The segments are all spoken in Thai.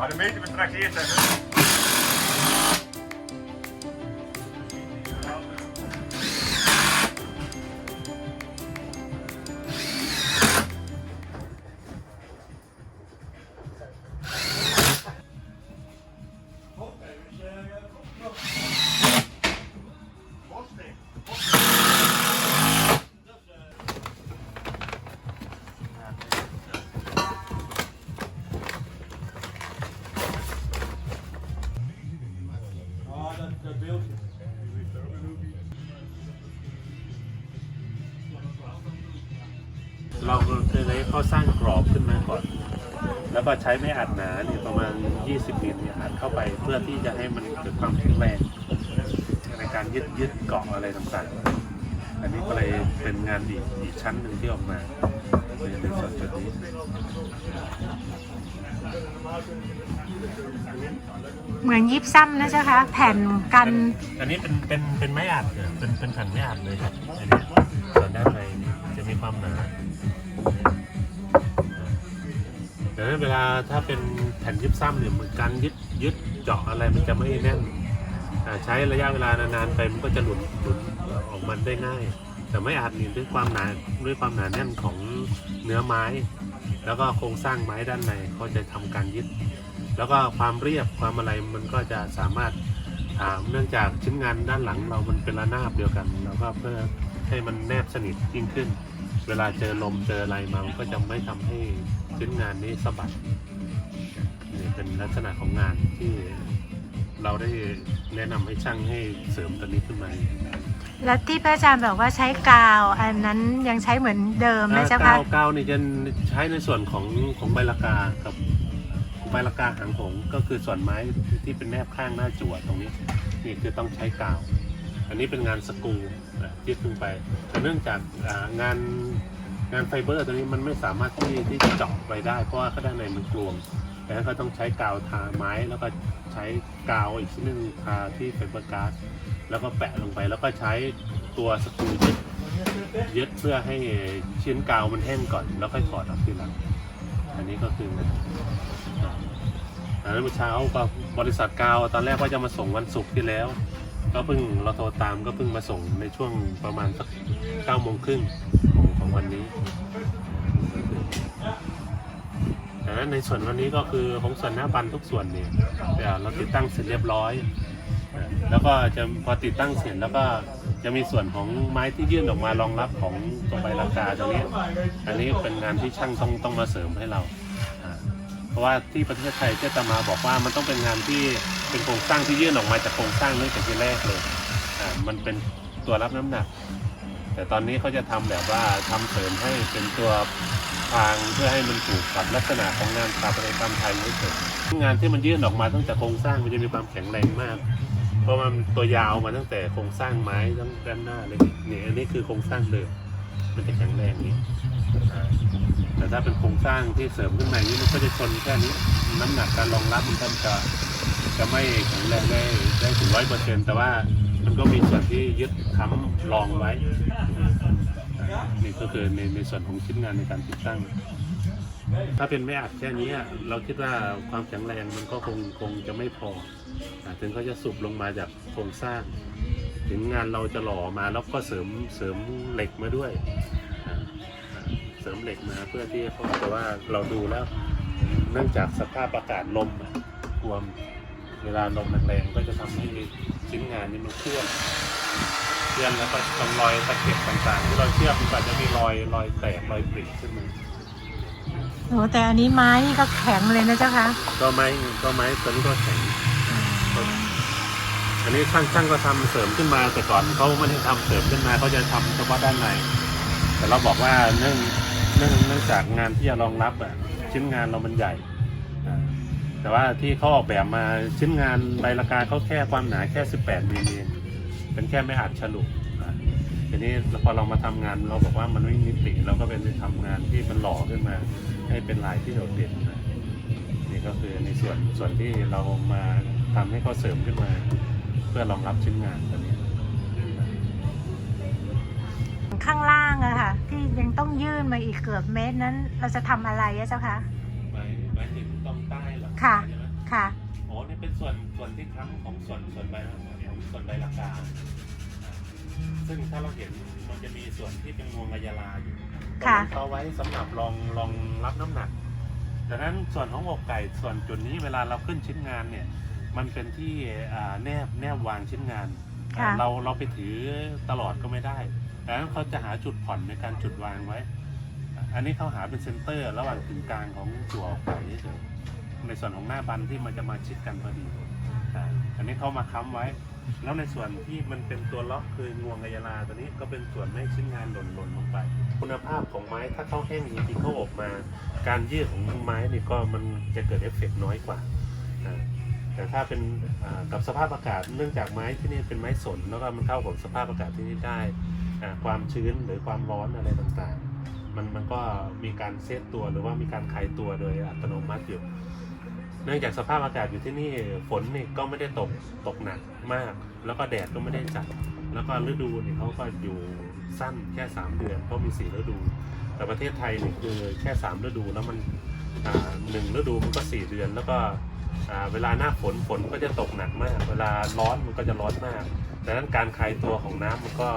Armeet tá vendo? คือเลยเขาสร้างกรอบขึ้นมาก่อน แล้วก็ใช้ไม้อัดหนาเนี่ยประมาณ 20มิลเนี่ยอัดเข้าไปเพื่อที่จะให้มันเกิดความแข็งแรงในการยึดยึดเกาะอะไรต่างๆ อันนี้ก็เลยเป็นงานอีกอีกชั้นหนึ่งที่ออกมาในในส่วนจุดนี้เหมือนยิบซ้ำนะเจ้าคะแผ่นกันอันนี้เป็นเป็นเป็นไม้อัดเนี่ยเป็นเป็นแผ่นไม้อัดเลยครับอันนี้ส่วนด้านในจะมีความหนา แต่เวลาถ้าเป็นแผ่นยิบซ้ำเนี่ยเหมือนการยึดยึดเจาะอะไรมันจะไม่แน่นใช้ระยะเวลานานๆไปมันก็จะหลุดหลุดออกมันได้ง่าย แต่ไม่อาจนี่ด้วยความหนาด้วยความหนาแน่นของเนื้อไม้ แล้วก็โครงสร้างไม้ด้านในก็จะทำการยึด แล้วก็ความเรียบความอะไรมันก็จะสามารถาเนื่องจากชิ้นงานด้านหลังเรามันเป็นระนาบเดียวกันเราก็เพื่อให้มันแนบสนิทยิ่งขึ้น เวลาเจอลมเจออะไรมามันก็จะไม่ทำให้ชิ้นงานนี้สะบัดนี่เป็นลักษณะของงานที่เราได้แนะนำให้ช่างให้เสริมตัวนี้ขึ้นมาและที่พระอาจารย์บอกว่าใช้กาว อันนั้นยังใช้เหมือนเดิมไหมเจ้าคะกาวกาวนี่จะใช้ในส่วนของของใบละกากับใบละกาหางหงส์ก็คือส่วนไม้ที่เป็นแนบข้างหน้าจั่วตรงนี้ นี่คือต้องใช้กาว อันนี้เป็นงานสก ยึดลงไปแต่เนื่องจากงานงานไฟเบอร์ตัวนี้มันไม่สามารถที่ที่จะเจาะไปได้ เพราะว่าข้างด้านในมันกลวงดังนั้นก็ต้องใช้กาวทาไม้แล้วก็ใช้กาวอีกชนิดหนึ่งทาที่ไฟเบอร์การ์ดแล้วก็แปะลงไปแล้วก็ใช้ตัวสกรูยึดยึดเพื่อให้ชิ้นกาวมันแห้งก่อน แล้วค่อยถอดออกทีหลัง อันนี้ก็คืออันนั้นเมื่อเช้าก็บริษัทกาวตอนแรกว่าจะมาส่งวันศุกร์ที่แล้ว ก็เพิ่งเราโทรตามก็เพิ่งมาส่งในช่วงประมาณสักเก้าโมงครึ่งของของวันนี้แต่ในส่วนวันนี้ก็คือของส่วนหน้าบันทุกส่วนเนี่ยเดี๋ยวเราติดตั้งเสร็จเรียบร้อย แล้วก็จะพอติดตั้งเสร็จแล้วก็จะมีส่วนของไม้ที่ยื่นออกมารองรับของตรงใบราคาตรงนี้ อันนี้เป็นงานที่ช่างต้องต้องมาเสริมให้เรา ราะว่าที่ประเทศไทยเจตมาบอกว่ามันต้องเป็นงานที่เป็นโครงสร้างที่ยื่นออกมาจากโครงสร้างตั้งแต่ที่แรกเลยอ่ามันเป็นตัวรับน้ำหนัก แต่ตอนนี้เขาจะทำแบบว่าทำเสริมให้เป็นตัวทางเพื่อให้มันถูกกับลักษณะของงานสถาปัตยกรรมไทยเฉยๆงานที่มันยื่นออกมาตั้งแต่โครงสร้างมันจะมีความแข็งแรงมาก เพราะมันตัวยาวมาตั้งแต่โครงสร้างไม้ทั้งด้านหน้าเลยนี่อันนี้คือโครงสร้างเดิมมันจะแข็งแรงนี้ แต่ถ้าเป็นโครงสร้างที่เสริมขึ้นมาอย่างนี้มันก็จะชนแค่นี้น้ำหนักการรองรับมันก็จะจะไม่แข็งแรงได้ได้ถึงร้อยเปอร์เซ็นต์แต่ว่ามันก็มีส่วนที่ยึดค้ำรองไว้ นี่ก็คือในในส่วนของชิ้นงานในการติดตั้ง ถ้าเป็นไม่อัดแค่นี้เราคิดว่าความแข็งแรงมันก็คงคงจะไม่พอถึงเขาจะสูบลงมาจากโครงสร้าง ถึงงานเราจะหล่อมาแล้วก็เสริมเสริมเหล็กมาด้วย เสริมเหล็กมาเพื่อที่เพราะแต่ว่าเราดูแล้ว เนื่องจากสภาพอากาศลมอะรวมเวลาลมแรงๆก็จะทำให้ชิ้นงานนี้มันเคลื่อนเคลื่อนแล้วก็ตรงรอยตะเข็บต่างๆ ที่เราเชื่อมมันก็จะมีรอยรอยแตกรอยปริขึ้นมาโอ้แต่อันนี้ไม้นี่ก็แข็งเลยนะเจ้าคะก็ไม้ก็ไม้ตัวนี้ก็แข็งอันนี้ช่างช่างก็ทำเสริมขึ้นมาแต่ก่อนเขาไม่ได้ทำเสริมขึ้นมาเขาจะทำเฉพาะด้านใน แต่เราบอกว่าเนื่องเนื่องเนื่องจากงานที่จะรองรับอะชิ้นงานเรามันใหญ่อ่าแต่ว่าที่เขาออกแบบมาชิ้นงานใบราคาเขาแค่ความหนาแค่ 18มิลลิเมตรเป็นแค่ไม่อัดฉลุอ่าทีนี้พอเรามาทำงานเราบอกว่ามันไม่มิติเราก็เป็นไปทำงานที่มันหล่อขึ้นมา ให้เป็นลายที่โดดเด่นนะนี่ก็คือในส่วนส่วนที่เรามาทำให้เขาเสริมขึ้นมา เพื่อรองรับชิ้นงานตัวนี้ ข้างล่างอะค่ะ ที่ยังต้องยื่นมาอีกเกือบเมตรนั้น เราจะทำอะไรอะเจ้าคะหมายหมายถึงตรงใต้เหรอค่ะ ใช่ไหมค่ะ อ๋อนี่เป็นส่วนส่วนที่ค้ำของส่วนส่วนใบของส่วนใบลากาซึ่งถ้าเราเห็นมันจะมีส่วนที่เป็นงวงกายาลาอยู่ค่ะตรงนั้นเขาไว้สำหรับรองรองรับน้ำหนักดังนั้นส่วนของอกไก่ส่วนจุดนี้เวลาเราขึ้นชิ้นงานเนี่ย มันเป็นที่อ่าแนบแนบวางชิ้นงาน ค่ะ เราเราไปถือตลอดก็ไม่ได้ดังนั้นเขาจะหาจุดผ่อนในการจุดวางไว้ อันนี้เขาหาเป็นเซนเตอร์ ระหว่างถึงกลางของตัวออกไก่เฉยๆในส่วนของหน้าบันที่มันจะมาชิดกันพอดีอ่าอันนี้เขามาค้ำไว้ แล้วในส่วนที่มันเป็นตัวล็อกคืองวงกายลาตัวนี้ก็เป็นส่วนไม่ให้ชิ้นงานหล่นหล่นลงไป คุณภาพของไม้ถ้าเขาแห้งจริงๆเขาอบมา การยืดของไม้นี่ก็มันจะเกิดเอฟเฟกต์น้อยกว่าอ่า แต่ถ้าเป็นกับสภาพอากาศเนื่องจากไม้ที่นี่เป็นไม้สนแล้วก็มันเข้ากับสภาพอากาศที่นี่ได้ความชื้นหรือความร้อนอะไรต่างๆ มันมันก็มีการเซตตัวหรือว่ามีการคลายตัวโดยอัตโนมัติอยู่เนื่องจากสภาพอากาศอยู่ที่นี่ฝนนี่ก็ไม่ได้ตกตกหนักมาก แล้วก็แดดก็ไม่ได้จัด แล้วก็ฤดูนี่เขาก็อยู่สั้นแค่ 3 เดือนเพราะมีสี่ฤดู แต่ประเทศไทยนี่คือแค่ 3 ฤดูแล้วมันหนึ่งฤดูมันก็ 4 เดือนแล้วก็ เวลาหน้าฝนฝนก็จะตกหนักมาก เวลาร้อนมันก็จะร้อนมากดังนั้นการคลายตัวของน้ำมันก็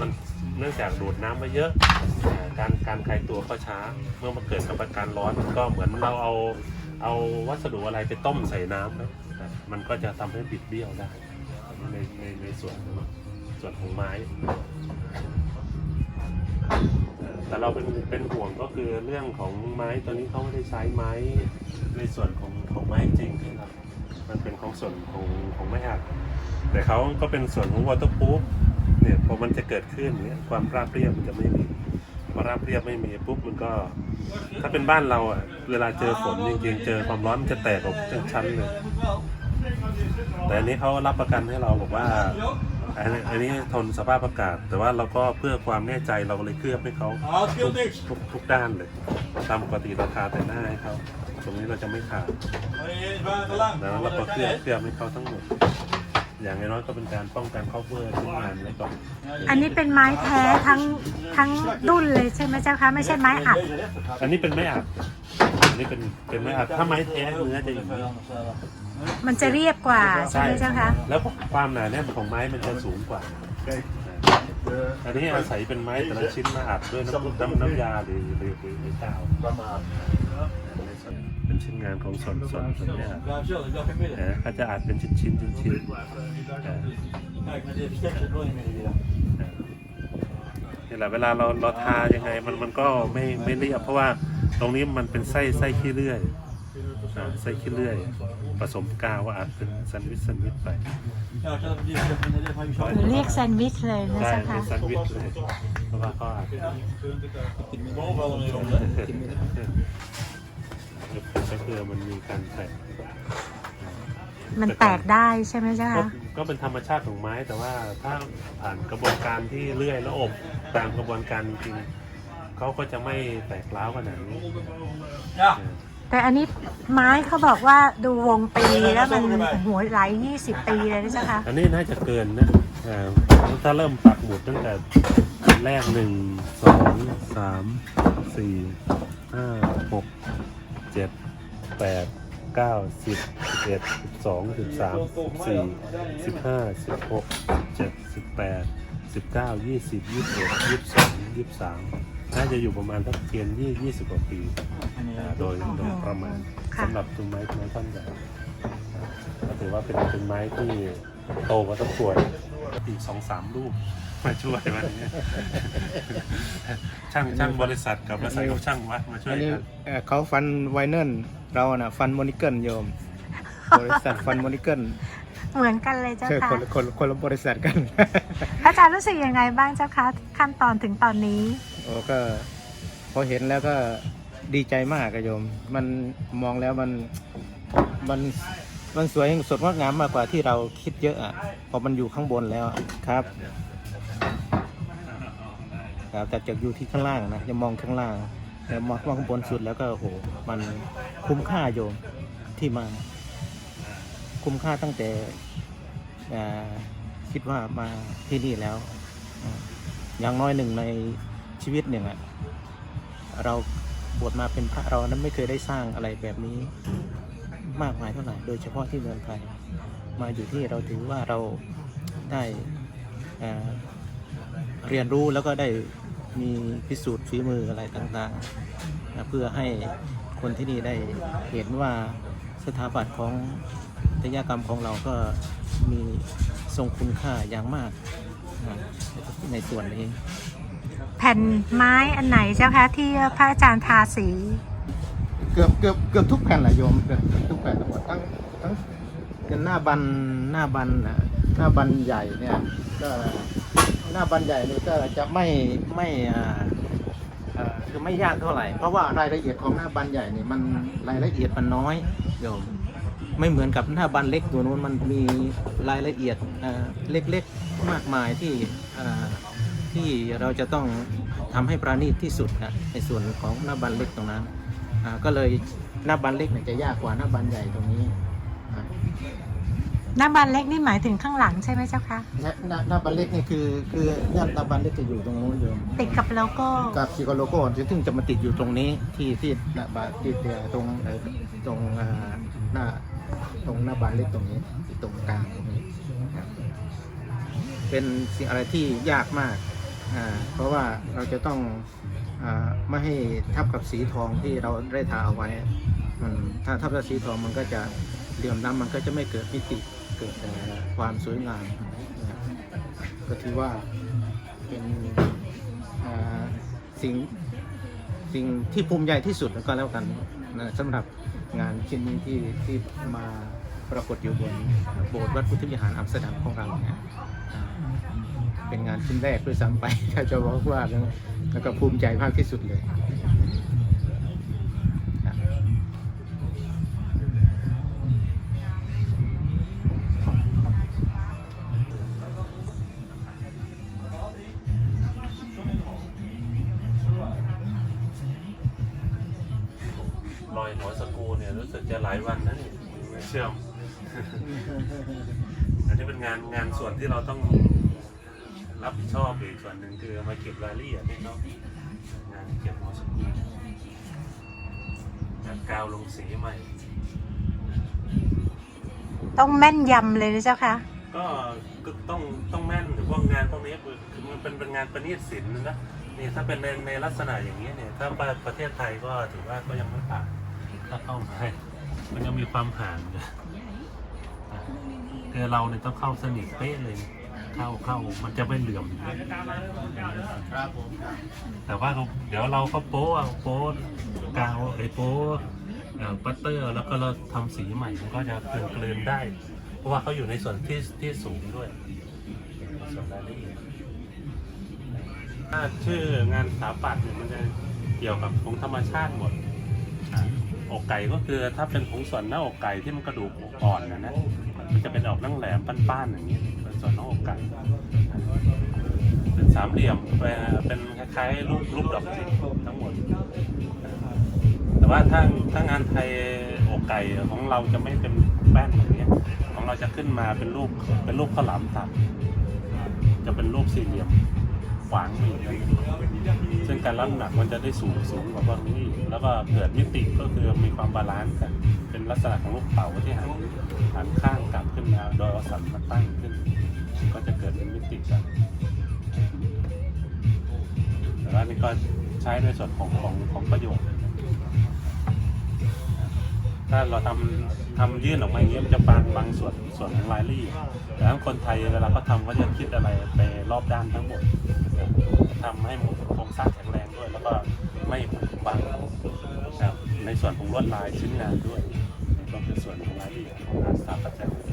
มันเนื่องจากดูดน้ำมาเยอะ การการคลายตัวก็ช้า เมื่อมันเกิดกับอาการร้อนมันก็เหมือนเราเอาเอาวัสดุอะไรไปต้มใส่น้ำนะมันก็จะทำให้บิดเบี้ยวได้ในในในส่วนส่วนของไม้ แต่เราเป็นเป็นห่วงก็คือเรื่องของไม้ตอนนี้เขาไม่ได้ใช้ไม้ในส่วนของของไม้จริงนะครับ มันเป็นของส่วนของของไม้อัดแต่เขาก็เป็นส่วนของวอเตอร์ o ู f เนี่ยพอมันจะเกิดขึ้นเนี่ยความราบเรียบมันจะไม่มีพอราบเรียบไม่มีปุ๊บมันก็ ถ้าเป็นบ้านเราอะเวลาเจอฝนจริงๆเจอความร้อนมันจะแตกออกเป็นชั้นเลยแต่อันนี้เขารับประกันให้เราบอกว่า อันนี้อันนี้ทนสภาพอากาศ แต่ว่าเราก็เพื่อความแน่ใจเราก็เลยเคลือบให้เขาทุกทุกทุกด้านเลยตามปกติเราทาแต่หน้าให้เขาตรงนี้เราจะไม่ทาแล้วเราก็เคลือบเคลือบให้เขาทั้งหมด อย่างน้อยๆก็เป็นการป้องกันข้อเพื่อชิ้นงานไว้ก่อนอันนี้เป็นไม้แท้ทั้งทั้งดุนเลยใช่ไหมเจ้าคะไม่ใช่ไม้อัด อันนี้เป็นไม้อัดอันนี้เป็นเป็นไม้อัดถ้าไม้แท้เนื้อจะอย่างนี้ มันจะเรียบกว่า ใช่ไหมเจ้าคะแล้วความหนาแน่นของไม้มันจะสูงกว่า อันนี้อาศัยเป็นไม้แต่ละชิ้นมาอัดด้วยน้ำน้ำน้ำยาหรือหรือหรือหรือกาวเป็นชิ้นงานของส่วนส่วนส่วนเนี้ยนะเขาจะอัดเป็นชิ้นชิ้นชิ้นชิ้นนี่แหละเวลาเราเราทายังไงมันมันก็ไม่ไม่เรียบเพราะว่าตรงนี้มันเป็นไส้ไส้ขี้เลื่อยอ่าไส้ขี้เลื่อย ผสมกาวอัดเป็นแซนด์วิชแซนด์วิชไปหรือเรียกแซนด์วิชเลยนะใช่เจ้าเป็คะนแซนด์วิชเลยเพราะว่าเขาอัดก็คือมันมีการแตกมันแตกได้ใช่ไหมเจ้าก็คะก็เป็นธรรมชาติของไม้แต่ว่าถ้าผ่านกระบวนการที่เลื่อยแล้วอบตามกระบวนการจริงๆเขาก็จะไม่แตกร้าวขนาดนี้ แต่อันนี้ไม้เขาบอกว่าดูวงปีแล้วมันหัวไหลยี่สิบปีเลยนะเจ้าคะอันนี้น่าจะเกินนะอ่าถ้าเริ่มปักหมุดตั้งแต่แรกหนึ่งสองสามสี่ห้าหกเจ็ดแปดเก้าสิบสิบเอ็ดสิบสองสิบสามสิบสี่สิบห้าสิบหกเจ็ดสิบแปดสิบเก้ายี่สิบยี่สิบเอ็ดยี่สิบสองยี่สิบสามน่าจะอยู่ประมาณสักเกณฑ์ยี่ยี่สิบกว่าปี โดยโดยประมาณค่ะ สำหรับต้นไม้ไม้ท่อนใหญ่ก็ถือว่าเป็นเป็นไม้ที่โตกว่าต้นกล้วยอีกสองสามลูกมาช่วยมันเนี่ยช่างช่างบริษัทกับบริษัทกับช่างวัดมาช่วอัยนนี้กัน เอ่อเขาฟันไวเนิลเราน่ะฟันโมนิเกิลโยม บริษัทฟันโมนิเกิลเหมือนกันเลยเจ้าใช่ค่ะคนละคนคนละบริษัทกัน พระอาจารย์รู้สึกยังไงบ้างเจ้าคะขั้นตอนถึงตอนนี้ โอ้ก็พอเห็นแล้วก็ ดีใจมากอะโยม มันมองแล้วมันมันมันสวยสดงดงามมากกว่าที่เราคิดเยอะอะเพอมันอยู่ข้างบนแล้วอะครับ ครับแต่จากอยู่ที่ข้างล่างนะจะมองข้างล่าง แต่มองข้างบนสุดแล้วก็โอ้โหมันคุ้มค่าโยมที่มา คุ้มค่าตั้งแต่อ่าคิดว่ามาที่นี่แล้วอ่าอย่างน้อยหนึ่งในชีวิตหนึ่งอะเรา บวชมาเป็นพระเรานั้นไม่เคยได้สร้างอะไรแบบนี้มากมายเท่าไหร่โดยเฉพาะที่เมืองไทยมาอยู่ที่เราถือว่าเราได้เอ่อเรียนรู้แล้วก็ได้มีพิสูจน์ฝีมืออะไรต่างๆ เพื่อให้คนที่นี่ได้เห็นว่าสถาปัตย์ของวิทยากรรมของเราก็มีทรงคุณค่าอย่างมากในส่วนนี้ ผ่นไม้อันไหนเจ้าคะที่พระอาจารย์ทาสี เกือบเกือบเกือบทุกแผ่นแหละโยมเกือบเกือบทุกแผ่นทั้งหมดทั้งทั้งเป็นหน้าบันหน้าบันน่ะหน้าบันใหญ่เนี่ยก็หน้าบันใหญ่นี่ก็จะไม่ไม่อ่าอ่าคือไม่ยากเท่าไหร่ เพราะว่ารายละเอียดของหน้าบันใหญ่เนี่ยมันรายละเอียดมันน้อยโยมไม่เหมือนกับหน้าบันเล็กตัวนู้นมันมีรายละเอียดอ่าเล็กๆมากมายที่อ่า ที่เราจะต้องทำให้ประณีตที่สุดนะในส่วนของหน้าบันเล็กตรงนั้นอ่าก็เลยหน้าบันเล็กเนี่ยจะยากกว่าหน้าบันใหญ่ตรงนี้อ่าหน้าบานเล็กนี่หมายถึงข้างหลังใช่ไหมเจ้าคะและหน้าหน้าบันเล็กนี่คือคือหน้าหน้าบันเล็กจะอยู่ตรงนู้นโยมติดกับโลโก้กับซีโกโลโก้ซึ่งจะมาติดอยู่ตรงนี้ที่ที่หน้าบานติดเอ่อตรงเอ่อตรงอ่าหน้าตรงหน้าบันเล็กตรงนี้ที่ตรงกลางตรงนี้ครับเป็นสิ่งอะไรที่ยากมากอ่า เพราะว่าเราจะต้องอไม่ให้ทับกับสีทองที่เราได้ทาเอาไว้มันถ้าทับกับสีทองมันก็จะเหลื่อมล้ำมันก็จะไม่เกิดมิติเกิดแต่ความสวยงามก็ถือว่าเป็นสิ่งสิ่งที่ภูมิใจที่สุดก็แล้วกันนะสำหรับงานชิ้นนี้ที่ที่มาปรากฏอยู่บนโบสถ์วัดพุทธวิหารอัมสเตอร์ดัมของเราเนี่ย เป็นงานชิ้นแรกด้วยซ้ำไปถ้าจะบอกว่าแล้วก็ภูมิใจมากที่สุดเลยครับรอยหัวสกูเนี่ยรู้สึกจะหลายวันนะนี่เชื่อม อันนี้เป็นงานงานส่วนที่เราต้อง รับผิดชอบอีกส่วนหนึ่งคือมาเก็บรายละเอียดให้เขางานเก็บหัวสกรูจัดกาวลงสีใหม่ ต้องแม่นยำเลยนะเจ้าคะก็ก็ต้องต้องแม่นหรือว่างานพวกนี้คือคือมันเป็นเป็นงานประณีตศิลป์นะนี่ถ้าเป็นในในลักษณะอย่างนี้เนี่ยถ้าประประเทศไทยก็ถือว่าก็ยังไม่ผ่านถ้าเข้ามาให้มันยังมีความห่างอยู่อะคือเราเนี่ยต้องเข้าสนิทเป๊ะเลย เข้าเข้ามันจะไม่เหลื่อม ครับผมแต่ว่าเขาเดี๋ยวเราก็โป๊ะเอาโป๊ะกาวไอ้โป๊ะเอ่อปัตเตอร์ แล้วก็เราทำสีใหม่มันก็จะกลืนกลืนได้ เพราะว่าเขาอยู่ในส่วนที่ที่สูงด้วยส่วนรายละเอียดถ้าชื่องานสถาปัตย์เนี่ยมันจะเกี่ยวกับของธรรมชาติหมดอะอกไก่ก็คือถ้าเป็นของส่วนหน้าอกไก่ที่มันกระดูกอ่อนนะนะมันจะเป็นออกนั่งแหลมป้านๆอย่างนี้เป็น ส่วนหน้าอกไก่เป็นสามเหลี่ยมเป็นคล้ายๆรูปรูปดอกจิกทั้งหมด แต่ว่าถ้าถ้างานไทยอกไก่ของเราจะไม่เป็นแป้นอย่างเงี้ยของเราจะขึ้นมาเป็นรูปเป็นรูปข้าวหลามตัดจะเป็นรูปสี่เหลี่ยมขวางอยู่ซึ่งการรับหนักมันจะได้สูงสูงกว่าพวกนี้ แล้วก็เกิดมิติก็คือมีความบาลานซ์กัน เป็นลักษณะของลูกเต๋าที่หันหันข้างกลับขึ้นมาโดยเอาสันมาตั้งขึ้น ก็จะเกิดเป็นมิติกันแต่ว่านี่ก็ใช้ในส่วนของของของประโยชน์ ถ้าเราทำทำยื่นออกมาอย่างนี้มันจะบางบางส่วนส่วนของรายละเอียดแต่ถ้าคนไทยเวลาเขาทำก็จะคิดอะไรไปรอบด้านทั้งหมดทำให้โครงสร้างแข็งแรงด้วย แล้วก็ไม่บางในส่วนของลวดลายชิ้นงานด้วยนี่ก็คือส่วนของรายละเอียดของงานสถาปัตย์